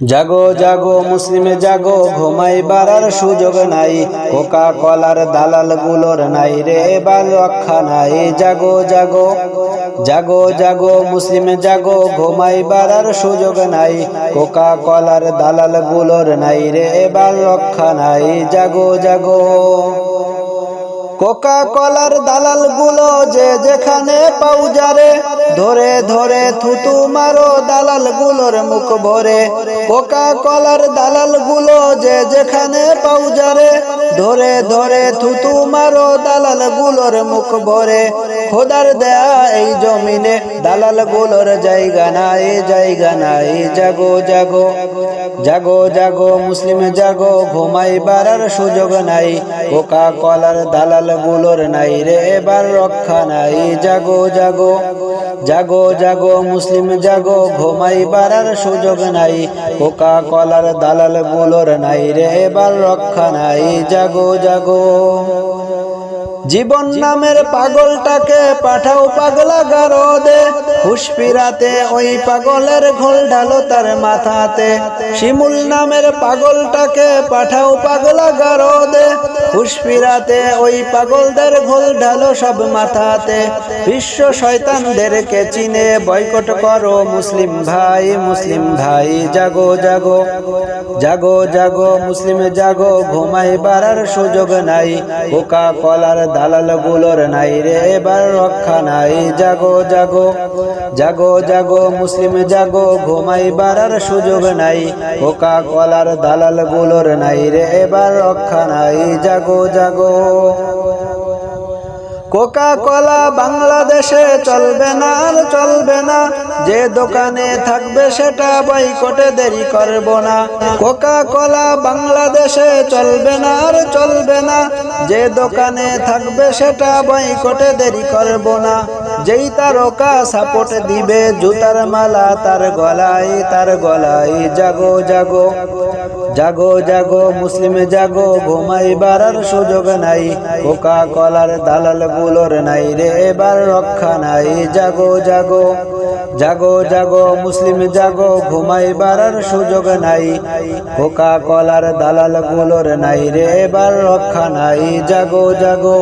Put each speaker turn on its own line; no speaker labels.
জাগো জাগো, মুসলিমে জাগো ঘুমাই বাড়ার সুযোগ নাই। কোকা কলার দালালগুলোর নাই রে এবার রক্ষা নাই। জাগো জাগো জাগো জাগো, মুসলিমে জাগো ঘুমাই বাড়ার সুযোগ নাই। কোকা কলার দালালগুলোর নাই রে এবার রক্ষা নাই। জাগো জাগো। কোকা কলার দালালগুলো যে যেখানে পাউজারে ধরে ধরে থুতু মারো দালালগুলোর মুখ ভরে। কোকা কলার দালালগুলো যে যেখানে পাউজারে ধরে ধরে থুতু মারো দালালগুলোর মুখ ভরে। খোদার দেয়া এই জমিনে দালালগুলোর জায়গা নাই জায়গা নাই। জাগো জাগো জাগো জাগো, মুসলিম জাগো ঘুমাই বাড়ার সুযোগ নাই। কোকা কলার দালাল গুলোর নাই রে, এবার রক্ষা নাই। জাগো জাগো জাগো জাগো, মুসলিম জাগো ঘুমাই বাড়ার সুযোগ নাই। কোকা কলার দালালগুলোর নাই রে, এবার রক্ষা নাই। জাগো জাগো। জীবন নামের পাগলটাকে পাঠাও পাগলা গারদে। হুসপিরাতে ওই পাগলের ঘোল ঢালো তার মাথাতে। শিমুল নামের পাগলটাকে পাঠাও পাগলা গারদে। হুসপিরাতে ওই পাগলদের ঘোল ঢালো সব মাথাতে। বিশ্ব শয়তানদেরকে চিনে বয়কট করো মুসলিম ভাই মুসলিম ভাই, জাগো জাগো জাগো জাগো, মুসলিম জাগো, ঘুমাই বাড়ার সুযোগ নাই কোকা কলার দালালগুলোর নাই রে, এবার রক্ষা নাই। জাগো জাগো জাগো জাগো, মুসলিম জাগো, ঘুমাই বাড়ার সুযোগ নাই কোকা কলার দালালগুলোর নাই রে, এবার রক্ষা নাই। জাগো জাগো জাগো। কোকা কলা বাংলাদেশে চলবে না আর চলবে না। যে দোকানে থাকবে সেটা বয়কটে দেরি করব না। কোকা কলা বাংলাদেশে চলবে না আর চলবে না। যে দোকানে থাকবে সেটা বয়কটে দেরি করব না। যেই তারকা সাপোর্ট দিবে, জুতার মালা তার গলায় তার গলায় জাগো জাগো। জাগো জাগো, মুসলিম জাগো, ঘুমাই বাড়ার সুযোগ নাই কোকা কলার দালালগুলোর নাই রে, এবার রক্ষা নাই। জাগো জাগো জাগো জাগো, মুসলিম জাগো, ঘুমাই বাড়ার সুযোগ নাই কোকা কলার দালালগুলোর নাই রে, এবার রক্ষা নাই। জাগো জাগো।